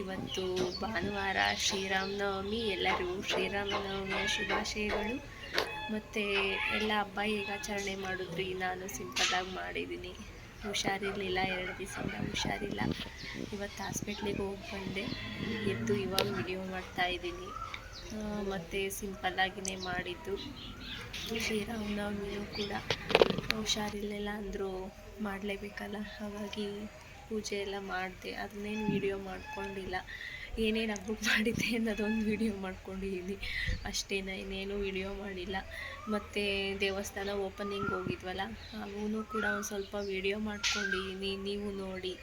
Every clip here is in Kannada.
ಇವತ್ತು ಭಾನುವಾರ ಶ್ರೀರಾಮನವಮಿ, ಎಲ್ಲರಿಗೂ ಶ್ರೀರಾಮನವಮಿಯ ಶುಭಾಶಯಗಳು. ಮತ್ತು ಎಲ್ಲ ಹಬ್ಬ ಈಗ ಆಚರಣೆ ಮಾಡಿದ್ರಿ? ನಾನು ಸಿಂಪಲ್ಲಾಗಿ ಮಾಡಿದ್ದೀನಿ. ಹುಷಾರಿರಲಿಲ್ಲ, ಎರಡು ದಿವಸದಿಂದ ಹುಷಾರಿಲ್ಲ. ಇವತ್ತು ಹಾಸ್ಪಿಟ್ಲಿಗೆ ಹೋಗಿ ಬಂದೆ. ಎದ್ದು ಇವಾಗ ವಿಡಿಯೋ ಮಾಡ್ತಾಯಿದ್ದೀನಿ ಮತ್ತು ಸಿಂಪಲ್ಲಾಗಿಯೇ ಮಾಡಿದ್ದು. ಶ್ರೀರಾಮನವಮಿಯೂ ಕೂಡ ಹುಷಾರಿರಲಿಲ್ಲ ಅಂದರೂ ಮಾಡಲೇಬೇಕಲ್ಲ? ಹಾಗಾಗಿ ಪೂಜೆ ಎಲ್ಲ ಮಾಡಿದೆ, ಅದನ್ನೇನು ವೀಡಿಯೋ ಮಾಡ್ಕೊಂಡಿಲ್ಲ. ಏನೇನು ಹಬ್ಬಕ್ಕೆ ಮಾಡಿದ್ದೆ ಅನ್ನೋದೊಂದು ವೀಡಿಯೋ ಮಾಡ್ಕೊಂಡಿದ್ದೀನಿ ಅಷ್ಟೇನ, ಇನ್ನೇನು ವೀಡಿಯೋ ಮಾಡಿಲ್ಲ. ಮತ್ತು ದೇವಸ್ಥಾನ ಓಪನಿಂಗ್ ಹೋಗಿದ್ವಲ್ಲ ಹಾಗೂ ಕೂಡ ಒಂದು ಸ್ವಲ್ಪ ವೀಡಿಯೋ ಮಾಡ್ಕೊಂಡಿದ್ದೀನಿ ನೀವು ನೋಡಿ.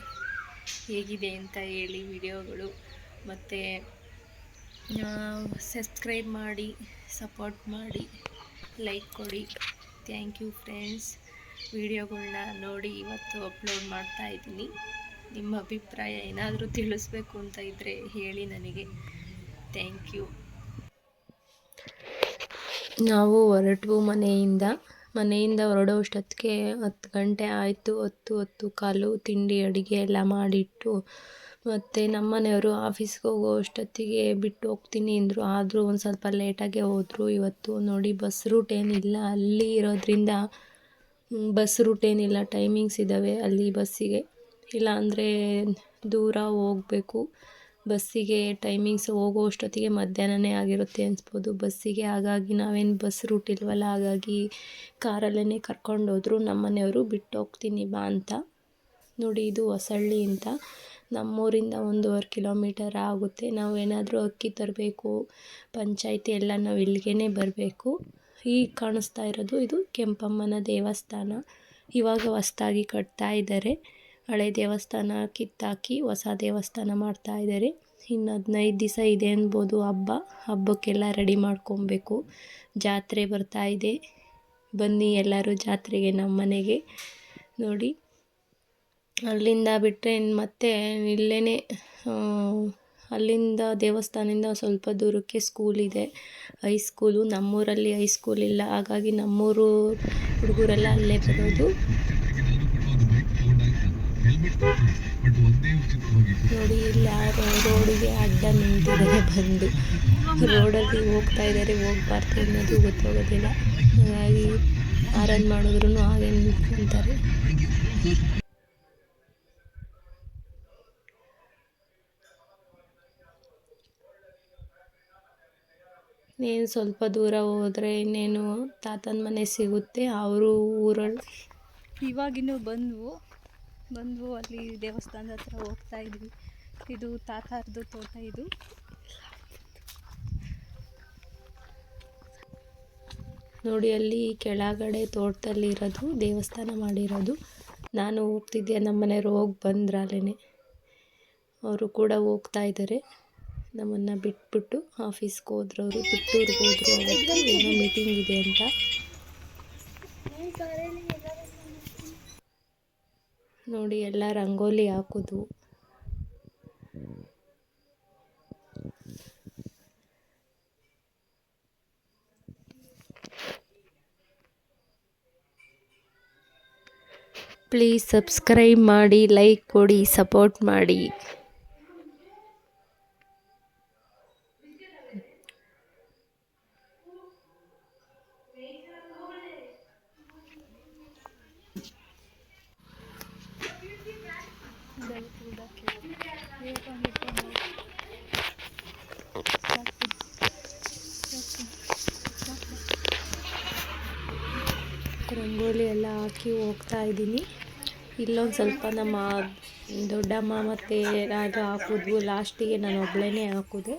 ಹೇಗಿದೆ ಅಂತ ಹೇಳಿ ವಿಡಿಯೋಗಳು ಮತ್ತು ಸಬ್ಸ್ಕ್ರೈಬ್ ಮಾಡಿ ಸಪೋರ್ಟ್ ಮಾಡಿ ಲೈಕ್ ಕೊಡಿ. ಥ್ಯಾಂಕ್ ಯು ಫ್ರೆಂಡ್ಸ್ ವಿಡಿಯೋಗಳ್ನ ನೋಡಿ ಇವತ್ತು ಅಪ್ಲೋಡ್ ಮಾಡ್ತಾ ಇದ್ದೀನಿ. ನಿಮ್ಮ ಅಭಿಪ್ರಾಯ ಏನಾದರೂ ತಿಳಿಸ್ಬೇಕು ಅಂತ ಇದ್ದರೆ ಹೇಳಿ ನನಗೆ. Thank you. ನಾವು ಹೊರಟು ಮನೆಯಿಂದ. ಮನೆಯಿಂದ ಹೊರಡೋಷ್ಟೊತ್ತಿಗೆ ಹತ್ತು ಗಂಟೆ ಆಯಿತು. ಹತ್ತು ಹತ್ತು ಕಾಲು ತಿಂಡಿ, ಅಡುಗೆ ಎಲ್ಲ ಮಾಡಿಟ್ಟು ಮತ್ತು ನಮ್ಮ ಮನೆಯವರು ಆಫೀಸ್ಗೆ ಹೋಗೋ ಅಷ್ಟೊತ್ತಿಗೆ ಬಿಟ್ಟು ಹೋಗ್ತೀನಿ ಅಂದರು. ಆದರೂ ಒಂದು ಸ್ವಲ್ಪ ಲೇಟಾಗೆ ಹೋದರು. ಇವತ್ತು ನೋಡಿ ಬಸ್ ರೂಟ್ ಏನಿಲ್ಲ. ಅಲ್ಲಿ ಇರೋದ್ರಿಂದ ಬಸ್ ರೂಟ್ ಏನಿಲ್ಲ. ಟೈಮಿಂಗ್ಸ್ ಇದ್ದಾವೆ ಅಲ್ಲಿ ಬಸ್ಸಿಗೆ ಇಲ್ಲ ಅಂದರೆ ದೂರ ಹೋಗಬೇಕು. ಬಸ್ಸಿಗೆ ಟೈಮಿಂಗ್ಸ್ ಹೋಗೋ ಅಷ್ಟೊತ್ತಿಗೆ ಮಧ್ಯಾಹ್ನನೇ ಆಗಿರುತ್ತೆ ಅನ್ಸ್ಬೋದು. ಬಸ್ಸಿಗೆ ಹಾಗಾಗಿ ನಾವೇನು ಬಸ್ ರೂಟ್ ಇಲ್ವಲ್ಲ, ಹಾಗಾಗಿ ಕಾರಲ್ಲೇ ಕರ್ಕೊಂಡೋದ್ರು ನಮ್ಮ ಮನೆಯವರು ಬಿಟ್ಟು ಹೋಗ್ತೀನಿ ಬಾ ಅಂತ. ನೋಡಿ ಇದು ಹೊಸಳ್ಳಿ ಅಂತ. ನಮ್ಮೂರಿಂದ ಒಂದೂವರೆ ಕಿಲೋಮೀಟರ್ ಆಗುತ್ತೆ. ನಾವು ಏನಾದರೂ ಅಕ್ಕಿ ತರಬೇಕು, ಪಂಚಾಯಿತಿ ಎಲ್ಲ ನಾವು ಇಲ್ಲಿಗೆ ಬರಬೇಕು. ಈಗ ಕಾಣಿಸ್ತಾ ಇರೋದು ಇದು ಕೆಂಪಮ್ಮನ ದೇವಸ್ಥಾನ. ಇವಾಗ ಹೊಸ್ದಾಗಿ ಕಟ್ತಾ ಇದ್ದಾರೆ ಹಳೆ ದೇವಸ್ಥಾನ ಕಿತ್ತಾಕಿ ಹೊಸ ದೇವಸ್ಥಾನ ಮಾಡ್ತಾ ಇದ್ದಾರೆ. ಇನ್ನು ಹದಿನೈದು ದಿವಸ ಇದೆ ಅನ್ಬೋದು ಹಬ್ಬ. ಹಬ್ಬಕ್ಕೆಲ್ಲ ರೆಡಿ ಮಾಡ್ಕೊಬೇಕು. ಜಾತ್ರೆ ಬರ್ತಾ ಇದೆ. ಬನ್ನಿ ಎಲ್ಲರೂ ಜಾತ್ರೆಗೆ ನಮ್ಮ ಮನೆಗೆ. ನೋಡಿ, ಅಲ್ಲಿಂದ ಬಿಟ್ಟರೆ ಮತ್ತೆ ಇಲ್ಲೇ ಅಲ್ಲಿಂದ ದೇವಸ್ಥಾನದಿಂದ ಸ್ವಲ್ಪ ದೂರಕ್ಕೆ ಸ್ಕೂಲ್ ಇದೆ. ಹೈಸ್ಕೂಲು ನಮ್ಮೂರಲ್ಲಿ ಹೈಸ್ಕೂಲ್ ಇಲ್ಲ. ಹಾಗಾಗಿ ನಮ್ಮೂರು ಹುಡುಗರೆಲ್ಲ ಅಲ್ಲೇ ಬರೋದು. ನೋಡಿ, ಇಲ್ಲಿ ರೋಡಿಗೆ ಅಡ್ಡ ನಿಂತಿದ್ದಾರೆ ಬಂದು. ರೋಡಲ್ಲಿ ಹೋಗ್ತಾ ಇದ್ದಾರೆ, ಹೋಗ್ಬಾರ್ದು ಅನ್ನೋದು ಗೊತ್ತಾಗೋದಿಲ್ಲ. ಹಾಗಾಗಿ ಆರನ್ ಮಾಡಿದ್ರು ಹಾಗೆ ನಿಂತ್ಕೊಂತಾರೆ ಇನ್ನೇನು ಸ್ವಲ್ಪ ದೂರ ಹೋದರೆ ಇನ್ನೇನು ತಾತನ ಮನೆ ಸಿಗುತ್ತೆ, ಅವರು ಊರಲ್ಲಿ. ಇವಾಗಿನ್ನೂ ಬಂದವು. ಬಂದವು ಅಲ್ಲಿ ದೇವಸ್ಥಾನದ ಹತ್ರ ಹೋಗ್ತಾ ಇದ್ವಿ. ಇದು ತಾತಾರ್ದು ತೋಟ ಇದು. ನೋಡಿ ಅಲ್ಲಿ ಕೆಳಗಡೆ ತೋಟದಲ್ಲಿ ಇರೋದು ದೇವಸ್ಥಾನ ಮಾಡಿರೋದು. ನಾನು ಹೋಗ್ತಿದ್ದೆ ನಮ್ಮ ಮನೆಯವರು ಹೋಗಿ ಬಂದ್ರಲ್ಲೇ ಅವರು ಕೂಡ ಹೋಗ್ತಾ ಇದ್ದಾರೆ. ನಮ್ಮನ್ನು ಬಿಟ್ಬಿಟ್ಟು ಆಫೀಸ್ಗೆ ಹೋದ್ರು ಅವರು ತಿಟ್ಟೂರಿಗೆ ಹೋದ್ರು. ಅವತ್ತು ಏನೋ ಮೀಟಿಂಗ್ ಇದೆ ಅಂತ. ನೋಡಿ ಎಲ್ಲ ರಂಗೋಲಿ ಹಾಕೋದು. ಪ್ಲೀಸ್ ಸಬ್ಸ್ಕ್ರೈಬ್ ಮಾಡಿ ಲೈಕ್ ಕೊಡಿ ಸಪೋರ್ಟ್ ಮಾಡಿ. ರಂಗೋಲಿ ಎಲ್ಲ ಹಾಕಿ ಹೋಗ್ತಾ ಇದ್ದೀನಿ. ಇಲ್ಲೊಂದು ಸ್ವಲ್ಪ ನಮ್ಮ ದೊಡ್ಡಮ್ಮ ಮತ್ತು ರಾಜ ಹಾಕಿದ್ವು ಲಾಸ್ಟಿಗೆ ನಾನು ಒಬ್ಬಳೇ ಹಾಕಿದೆ.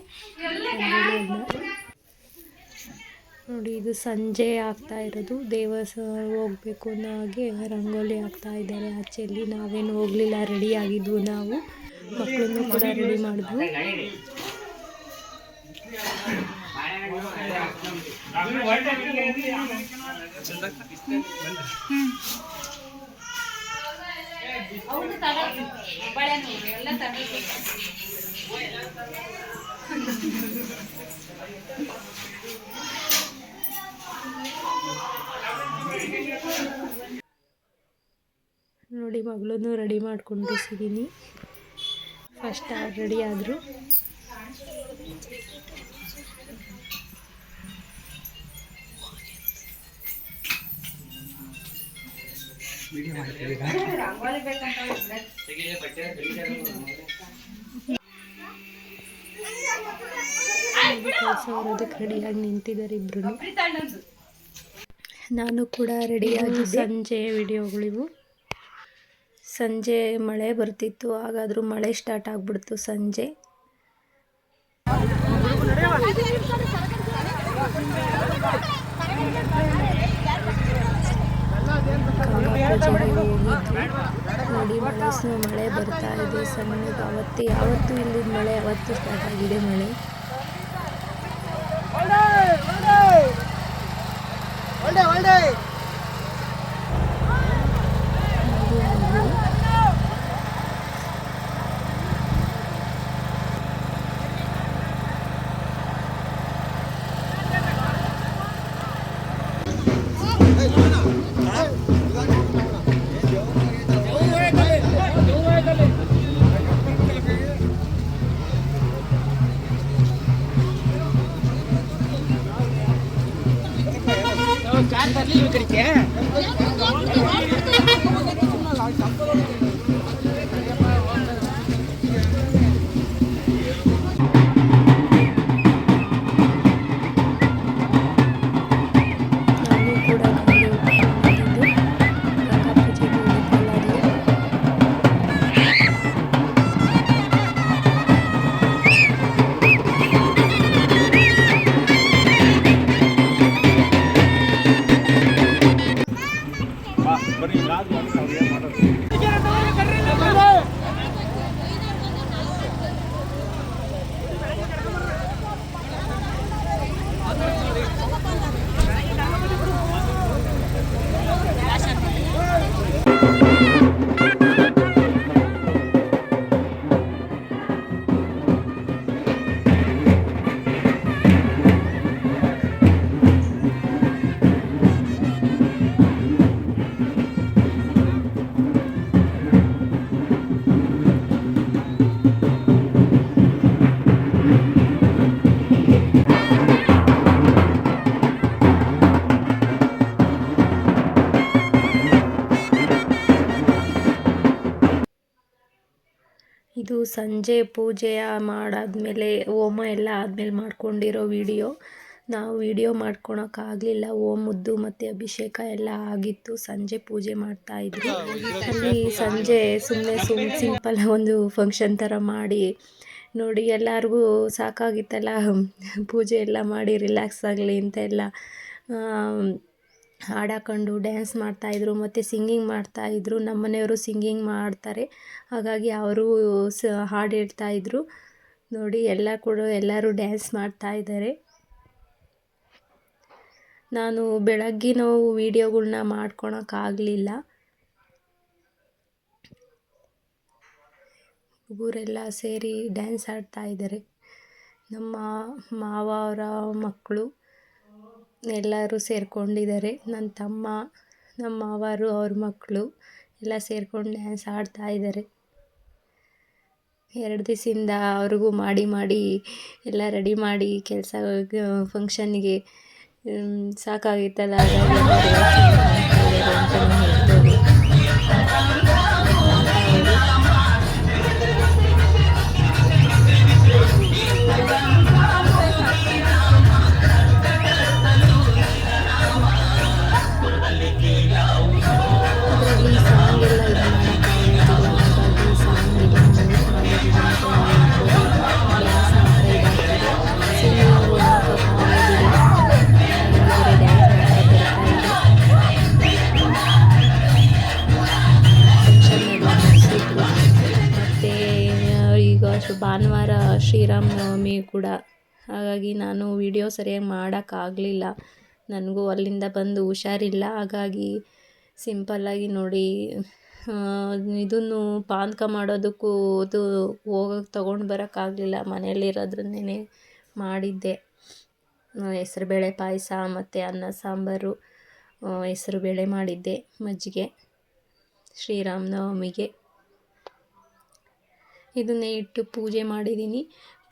ನೋಡಿ, ಇದು ಸಂಜೆ ಆಗ್ತಾ ಇರೋದು. ದೇವಸ ಹೋಗ್ಬೇಕು ಅನ್ನೋ ಹಾಗೆ ರಂಗೋಲಿ ಆಗ್ತಾ ಇದ್ದಾರೆ. ಆಚೆಯಲ್ಲಿ ನಾವೇನು ಹೋಗ್ಲಿಲ್ಲ, ರೆಡಿ ಆಗಿದ್ವು ನಾವು. ಮಕ್ಕಳನ್ನು ಕೂಡ ರೆಡಿ ಮಾಡಿದ್ವು. ಎಲ್ಲ ನೋಡಿ ಮಗಳನ್ನೂ ರೆಡಿ ಮಾಡ್ಕೊಂಡಿಸಿದ್ದೀನಿ ಫಸ್ಟ್ ರೆಡಿ ಆದರು. ಅದಕ್ಕೆ ರೆಡಿಯಾಗಿ ನಿಂತಿದ್ದಾರೆ ಇಬ್ರು. ನಾನು ಕೂಡ ರೆಡಿಯಾಗಿ ಸಂಜೆ ವಿಡಿಯೋಗಳಿವು. ಸಂಜೆ ಮಳೆ ಬರ್ತಿತ್ತು, ಹಾಗಾದರೂ ಮಳೆ ಸ್ಟಾರ್ಟ್ ಆಗಿಬಿಡ್ತು ಸಂಜೆ. ನೋಡಿ ಮಳೆ ಮಳೆ ಬರ್ತಾ ಇದೆ ಸಣ್ಣಗೆ ಅವತ್ತು ಯಾವತ್ತು ಇಲ್ಲಿ ಮಳೆ, ಅವತ್ತು ಸ್ಟಾರ್ಟ್ ಆಗಿದೆ ಮಳೆ. ನಾನು రాదు ಇದು ಸಂಜೆ ಪೂಜೆ ಮಾಡಾದ್ಮೇಲೆ ಹೋಮ ಎಲ್ಲ ಆದಮೇಲೆ ಮಾಡ್ಕೊಂಡಿರೋ ವಿಡಿಯೋ. ನಾವು ವಿಡಿಯೋ ಮಾಡ್ಕೊಳಕ್ಕಾಗಲಿಲ್ಲ. ಮುದ್ದು ಮತ್ತು ಅಭಿಷೇಕ ಎಲ್ಲ ಆಗಿತ್ತು. ಸಂಜೆ ಪೂಜೆ ಮಾಡ್ತಾ ಇದ್ವಿ. ಅಲ್ಲಿ ಸಂಜೆ ಸುಮ್ಮನೆ ಸುಮ್ ಸಿಂಪಲ್ ಒಂದು ಫಂಕ್ಷನ್ ಥರ ಮಾಡಿ, ನೋಡಿ ಎಲ್ಲರಿಗೂ ಸಾಕಾಗಿತ್ತಲ್ಲ. ಪೂಜೆ ಎಲ್ಲ ಮಾಡಿ ರಿಲ್ಯಾಕ್ಸ್ ಆಗಲಿ ಅಂತ ಎಲ್ಲ ಹಾಡು ಹಾಕೊಂಡು ಡ್ಯಾನ್ಸ್ ಮಾಡ್ತಾಯಿದ್ರು ಮತ್ತು ಸಿಂಗಿಂಗ್ ಮಾಡ್ತಾಯಿದ್ರು ನಮ್ಮ ಮನೆಯವರು ಸಿಂಗಿಂಗ್ ಮಾಡ್ತಾರೆ. ಹಾಗಾಗಿ ಅವರು ಸ, ಹಾಡು ಹೇಳ್ತಾಯಿದ್ರು ನೋಡಿ, ಎಲ್ಲ ಕೂಡ ಎಲ್ಲರೂ ಡ್ಯಾನ್ಸ್ ಮಾಡ್ತಾಯಿದ್ದಾರೆ ನಾನು ಬೆಳಗ್ಗಿನ ವೀಡಿಯೋಗಳ್ನ ಮಾಡ್ಕೊಳಕ್ಕಾಗಲಿಲ್ಲ. ಹುಡುಗರೆಲ್ಲ ಸೇರಿ ಡ್ಯಾನ್ಸ್ ಆಡ್ತಾಯಿದ್ದಾರೆ ನಮ್ಮ ಮಾವ, ಅವರ ಮಕ್ಕಳು ಎಲ್ಲರೂ ಸೇರ್ಕೊಂಡಿದ್ದಾರೆ. ನನ್ನ ತಮ್ಮ ನಮ್ಮ ಮಾವರು, ಅವ್ರ ಮಕ್ಕಳು ಎಲ್ಲ ಸೇರ್ಕೊಂಡು ಡ್ಯಾನ್ಸ್ ಆಡ್ತಾ ಇದ್ದಾರೆ. ಎರಡು ದಿವಸದಿಂದ ಅವ್ರಿಗೂ ಮಾಡಿ ಮಾಡಿ ಎಲ್ಲ ರೆಡಿ ಮಾಡಿ ಕೆಲಸ ಫಂಕ್ಷನ್ನಿಗೆ ಸಾಕಾಗಿತ್ತಲ್ಲ. ಕೂಡ. ಹಾಗಾಗಿ ನಾನು ವಿಡಿಯೋ ಸರಿಯಾಗಿ ಮಾಡೋಕ್ಕಾಗಲಿಲ್ಲ. ನನಗೂ ಅಲ್ಲಿಂದ ಬಂದು ಹುಷಾರಿಲ್ಲ. ಹಾಗಾಗಿ ಸಿಂಪಲ್ಲಾಗಿ ನೋಡಿ ಇದನ್ನು ಪಾನಕ ಮಾಡೋದಕ್ಕೂ ಅದು ಹೋಗಕ್ಕೆ ತೊಗೊಂಡು ಬರೋಕ್ಕಾಗಲಿಲ್ಲ. ಮನೆಯಲ್ಲಿರೋದ್ರನ್ನೇ ಮಾಡಿದ್ದೆ. ಹೆಸ್ರುಬೇಳೆ ಪಾಯಸ ಮತ್ತು ಅನ್ನ ಸಾಂಬಾರು ಹೆಸ್ರುಬೇಳೆ ಮಾಡಿದ್ದೆ ಮಜ್ಜಿಗೆ, ಶ್ರೀರಾಮನವಮಿಗೆ. ಇದನ್ನೇ ಇಟ್ಟು ಪೂಜೆ ಮಾಡಿದ್ದೀನಿ.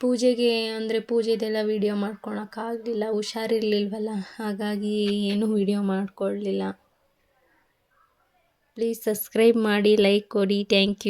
ಪೂಜೆಗೆ ಅಂದರೆ ಪೂಜೆದೆಲ್ಲ ವೀಡಿಯೋ ಮಾಡ್ಕೊಳಕ್ಕಾಗಲಿಲ್ಲ, ಹುಷಾರಿರ್ಲಿಲ್ವಲ್ಲ? ಹಾಗಾಗಿ ಏನೂ ವೀಡಿಯೋ ಮಾಡ್ಕೊಳ್ಳಲಿಲ್ಲ ಪ್ಲೀಸ್ ಸಬ್ಸ್ಕ್ರೈಬ್ ಮಾಡಿ ಲೈಕ್ ಕೊಡಿ. Thank you